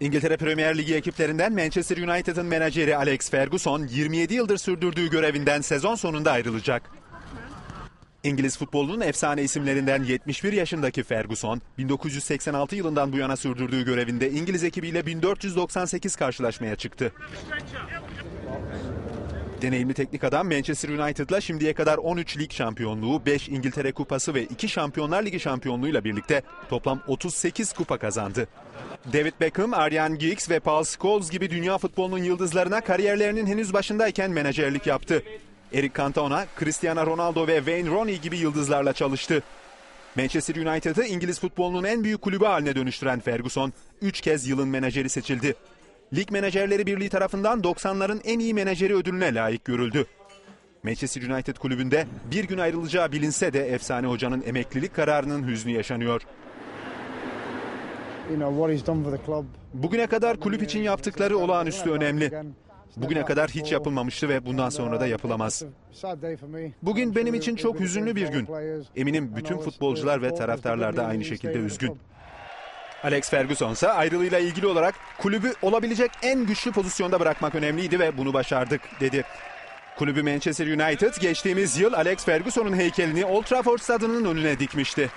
İngiltere Premier Ligi ekiplerinden Manchester United'ın menajeri Alex Ferguson 27 yıldır sürdürdüğü görevinden sezon sonunda ayrılacak. İngiliz futbolunun efsane isimlerinden 71 yaşındaki Ferguson, 1986 yılından bu yana sürdürdüğü görevinde İngiliz ekibiyle 1498 karşılaşmaya çıktı. Deneyimli teknik adam Manchester United'la şimdiye kadar 13 lig şampiyonluğu, 5 İngiltere Kupası ve 2 Şampiyonlar Ligi şampiyonluğuyla birlikte toplam 38 kupa kazandı. David Beckham, Arjen Giggs ve Paul Scholes gibi dünya futbolunun yıldızlarına kariyerlerinin henüz başındayken menajerlik yaptı. Eric Cantona, Cristiano Ronaldo ve Wayne Rooney gibi yıldızlarla çalıştı. Manchester United'ı İngiliz futbolunun en büyük kulübü haline dönüştüren Ferguson, 3 kez yılın menajeri seçildi. Lig Menajerleri Birliği tarafından 90'ların en iyi menajeri ödülüne layık görüldü. Manchester United kulübünde bir gün ayrılacağı bilinse de efsane hocanın emeklilik kararının hüznü yaşanıyor. Bugüne kadar kulüp için yaptıkları olağanüstü önemli. Bugüne kadar hiç yapılmamıştı ve bundan sonra da yapılamaz. Bugün benim için çok hüzünlü bir gün. Eminim bütün futbolcular ve taraftarlar da aynı şekilde üzgün. Alex Ferguson ise ayrılığıyla ilgili olarak kulübü olabilecek en güçlü pozisyonda bırakmak önemliydi ve bunu başardık dedi. Kulübü Manchester United geçtiğimiz yıl Alex Ferguson'un heykelini Old Trafford stadının önüne dikmişti.